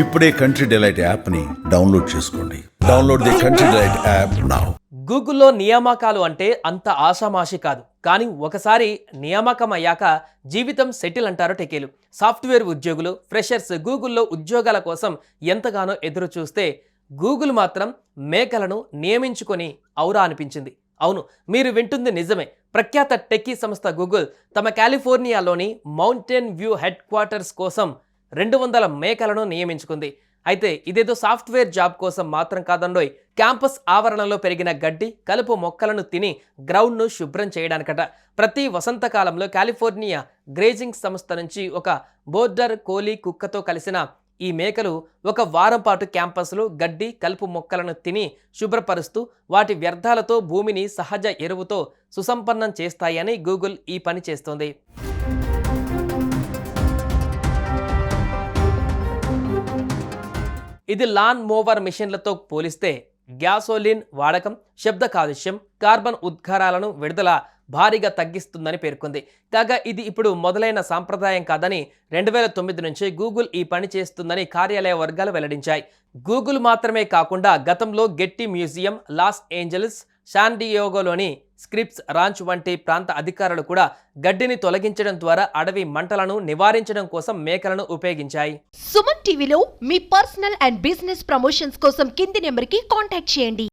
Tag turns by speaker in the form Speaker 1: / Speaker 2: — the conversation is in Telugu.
Speaker 1: ఇప్పుడే కంట్రీ డిలైట్ యాప్ని డౌన్లోడ్ చేసుకోండి. Download the country delight app now
Speaker 2: గూగుల్లో నియామకాలు అంటే అంత ఆషామాషి కాదు. కానీ ఒకసారి నియామకం అయ్యాక జీవితం సెటిల్ అంటారు టెకీలు. సాఫ్ట్వేర్ ఉద్యోగులు ఫ్రెషర్స్ గూగుల్లో ఉద్యోగాల కోసం ఎంతగానో ఎదురు చూస్తే గూగుల్ మాత్రం మేకలను నియమించుకొని ఔరా అనిపించింది. అవును మీరు వింటుంది నిజమే. ప్రఖ్యాత టెక్కీ సంస్థ గూగుల్ తమ కాలిఫోర్నియాలోని మౌంటైన్ వ్యూ హెడ్ క్వార్టర్స్ కోసం రెండు వందల మేకలను నియమించుకుంది. అయితే ఇదేదో సాఫ్ట్వేర్ జాబ్ కోసం మాత్రం కాదండోయ్. క్యాంపస్ ఆవరణలో పెరిగిన గడ్డి కలుపు మొక్కలను తిని గ్రౌండ్ను శుభ్రం చేయడానికట. ప్రతి వసంతకాలంలో కాలిఫోర్నియా గ్రేజింగ్ సంస్థ నుంచి ఒక బోర్డర్ కోలీ కుక్కతో కలిసిన ఈ మేకలు ఒక వారం పాటు క్యాంపస్లో గడ్డి కలుపు మొక్కలను తిని శుభ్రపరుస్తూ వాటి వ్యర్థాలతో భూమిని సహజ ఎరువుతో సుసంపన్నం చేస్తాయని గూగుల్ ఈ పని చేస్తోంది. ఇది లాన్ మోవర్ మిషన్లతో పోలిస్తే గ్యాసోలిన్ వాడకం శబ్ద కాలుష్యం కార్బన్ ఉద్గారాలను విడుదల భారీగా తగ్గిస్తుందని పేర్కొంది. కాగా ఇది ఇప్పుడు మొదలైన సాంప్రదాయం కాదని రెండు వేల తొమ్మిది నుంచి గూగుల్ ఈ పని చేస్తుందని కార్యాలయ వర్గాలు వెల్లడించాయి. గూగుల్ మాత్రమే కాకుండా గతంలో గెట్టి మ్యూజియం లాస్ ఏంజల్స్ శాండియోగోలోని స్క్రిప్స్ రాంచ్ వంటి ప్రాంత అధికారులు కూడా గడ్డిని తొలగించడం ద్వారా అడవి మంటలను నివారించడం కోసం మేకలను ఉపయోగించాయి.
Speaker 3: సుమన్ టీవీలో మీ పర్సనల్ అండ్ బిజినెస్ ప్రమోషన్స్ కోసం కింది నెంబర్కి కాంటాక్ట్ చేయండి.